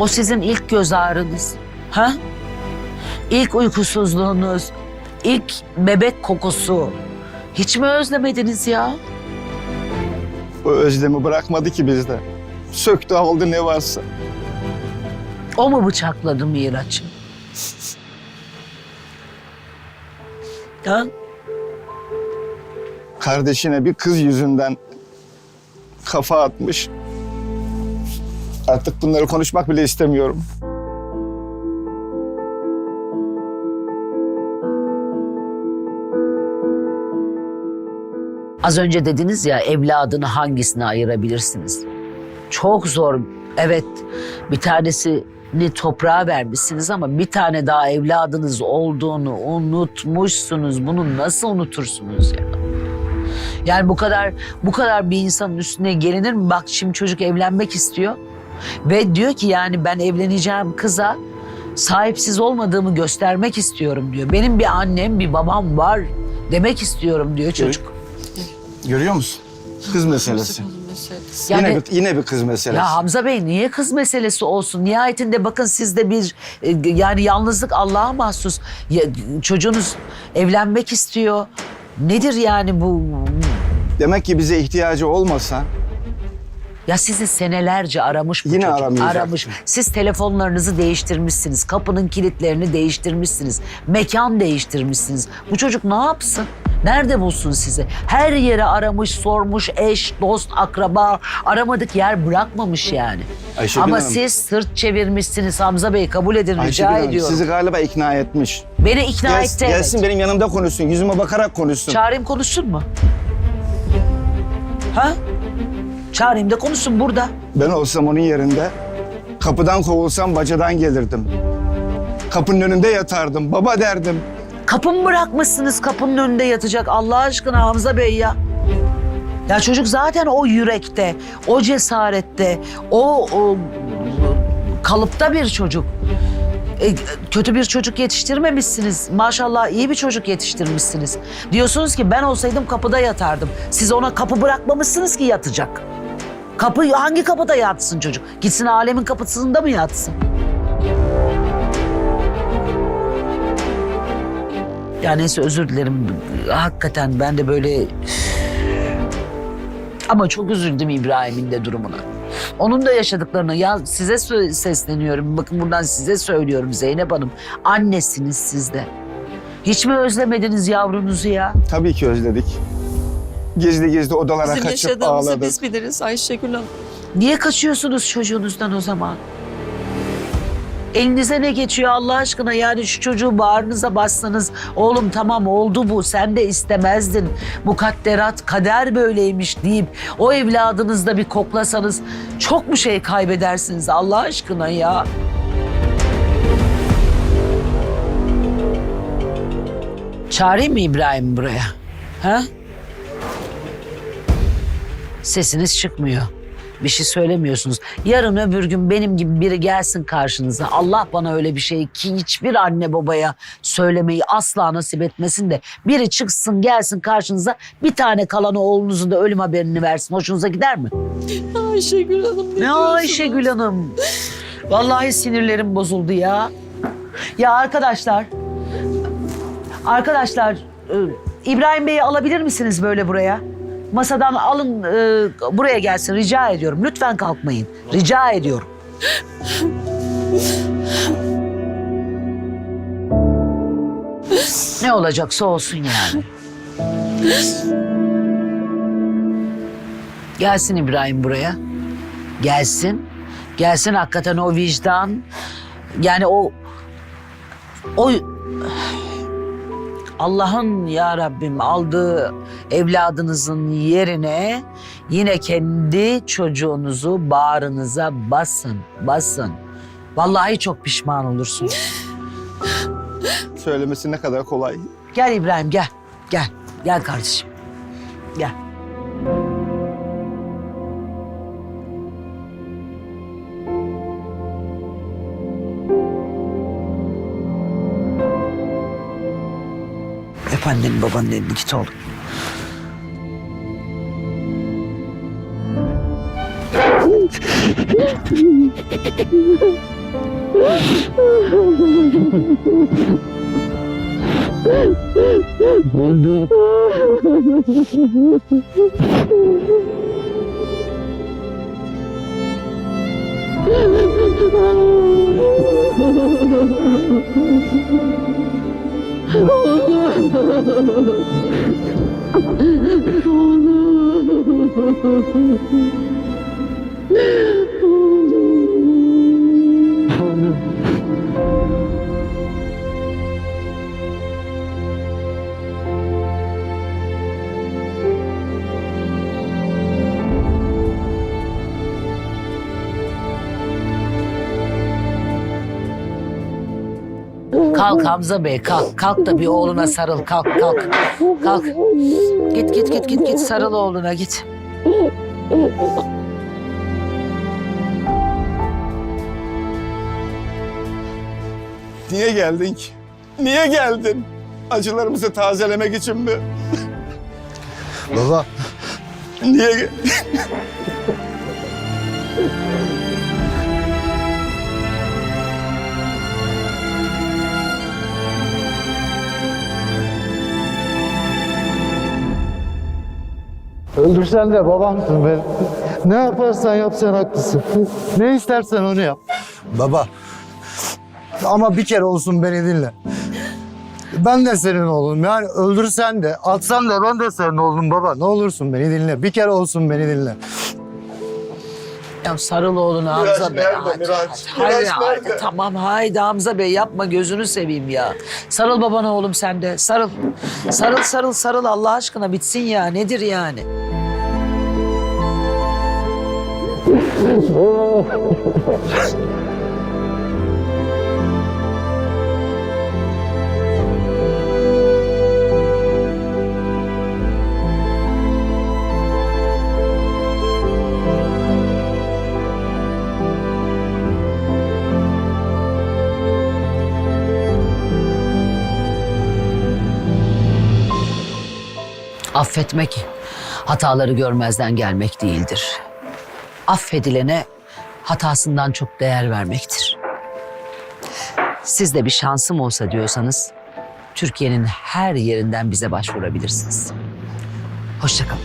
O sizin ilk göz ağrınız. Ha? İlk uykusuzluğunuz, ilk bebek kokusu. Hiç mi özlemediniz ya? O özlemi bırakmadı ki bizde. Söktü aldı ne varsa. O mu bıçakladı Miraç'ı? Ha? Kardeşine bir kız yüzünden kafa atmış. Artık bunları konuşmak bile istemiyorum. Az önce dediniz ya evladını hangisine ayırabilirsiniz? Çok zor. Evet bir tanesini toprağa vermişsiniz ama bir tane daha evladınız olduğunu unutmuşsunuz. Bunu nasıl unutursunuz ya? Yani bu kadar bu kadar bir insanın üstüne gelinir mi? Bak şimdi çocuk evlenmek istiyor ve diyor ki yani ben evleneceğim kıza sahipsiz olmadığımı göstermek istiyorum diyor. Benim bir annem, bir babam var demek istiyorum diyor çocuk. Görüyor musun? Kız meselesi. Yani- Yine, bir, yine bir kız meselesi. Ya Hamza Bey niye kız meselesi olsun? Nihayetinde bakın sizde bir e, yani yalnızlık Allah'a mahsus. Ya, çocuğunuz evlenmek istiyor. Nedir yani bu? Demek ki bize ihtiyacı olmasa Ya sizi senelerce aramış bu Yine çocuk. aramayacak. Aramış. Siz telefonlarınızı değiştirmişsiniz. Kapının kilitlerini değiştirmişsiniz. Mekan değiştirmişsiniz. Bu çocuk ne yapsın? Nerede bulsun sizi? Her yere aramış, sormuş, eş, dost, akraba. Aramadık yer bırakmamış yani. Ayşegül Ama Hanım. siz sırt çevirmişsiniz Hamza Bey. Kabul edin rica Ayşegül Hanım ediyorum. sizi galiba ikna etmiş. Beni ikna Gel- etti. gelsin evet. benim yanımda konuşsun. Yüzüme bakarak konuşsun. Çağırayım konuşsun mu? Ha? Çağırayım da konuşsun burada. Ben olsam onun yerinde kapıdan kovulsam bacadan gelirdim. Kapının önünde yatardım. Baba derdim. Kapımı bırakmışsınız kapının önünde yatacak Allah aşkına Hamza Bey ya. Ya çocuk zaten o yürekte, o cesarette, o, o kalıpta bir çocuk. E, kötü bir çocuk yetiştirmemişsiniz. Maşallah iyi bir çocuk yetiştirmişsiniz. Diyorsunuz ki ben olsaydım kapıda yatardım. Siz ona kapı bırakmamışsınız ki yatacak. Kapı hangi kapıda yatsın çocuk? Gitsin alemin kapısında mı yatsın? Ya neyse özür dilerim. Hakikaten ben de böyle... Ama çok üzüldüm İbrahim'in de durumuna. Onun da yaşadıklarını ya size sesleniyorum. Bakın buradan size söylüyorum Zeynep Hanım. Annesiniz siz de. Hiç mi özlemediniz yavrunuzu ya? Tabii ki özledik. Gizli gizli odalara Bizim kaçıp yaşadığımızı ağladık. biz biliriz Ayşegül Hanım. Niye kaçıyorsunuz çocuğunuzdan o zaman? Elinize ne geçiyor Allah aşkına? Yani şu çocuğu bağrınıza bassanız oğlum tamam oldu bu sen de istemezdin. Mukadderat kader böyleymiş deyip o evladınızda bir koklasanız çok mu şey kaybedersiniz Allah aşkına ya? Çağırayım mı İbrahim buraya? Ha? Sesiniz çıkmıyor. Bir şey söylemiyorsunuz. Yarın öbür gün benim gibi biri gelsin karşınıza. Allah bana öyle bir şey ki hiçbir anne babaya söylemeyi asla nasip etmesin de biri çıksın gelsin karşınıza bir tane kalan oğlunuzun da ölüm haberini versin. Hoşunuza gider mi? Ayşegül Hanım ne, Ne? Ayşegül Hanım. Vallahi sinirlerim bozuldu ya. Ya arkadaşlar. Arkadaşlar e, İbrahim Bey'i alabilir misiniz böyle buraya? Masadan alın e, buraya gelsin rica ediyorum. Lütfen kalkmayın. Rica ediyorum. ne olacaksa olsun yani. Gelsin İbrahim buraya. Gelsin. Gelsin hakikaten o vicdan. Yani o o Allah'ın ya Rabbim aldığı evladınızın yerine yine kendi çocuğunuzu bağrınıza basın, basın. Vallahi çok pişman olursunuz. Söylemesi ne kadar kolay. Gel İbrahim gel, gel, gel kardeşim. Gel. Öp annenin babanın elini git oğlum. বন্ধু Oh no! Kalk Hamza Bey kalk. Kalk da bir oğluna sarıl. Kalk kalk. Kalk. Git git git git git sarıl oğluna git. Niye geldin ki? Niye geldin? Acılarımızı tazelemek için mi? Baba Niye öldürsen de babamsın ben. Ne yaparsan yap sen haklısın. Ne istersen onu yap. Baba ama bir kere olsun beni dinle. Ben de senin oğlum yani öldürsen de atsan da ben de senin oğlum baba. Ne olursun beni dinle. Bir kere olsun beni dinle. Ya sarıl oğluna Miraç Hamza Bey. nerede, Hadi, Miraç? hadi, Miraç nerede? Tamam haydi Hamza Bey yapma gözünü seveyim ya. Sarıl babana oğlum sen de. Sarıl. Sarıl sarıl sarıl Allah aşkına bitsin ya. Nedir yani? Affetmek hataları görmezden gelmek değildir. Affedilene hatasından çok değer vermektir. Siz de bir şansım olsa diyorsanız Türkiye'nin her yerinden bize başvurabilirsiniz. Hoşçakalın.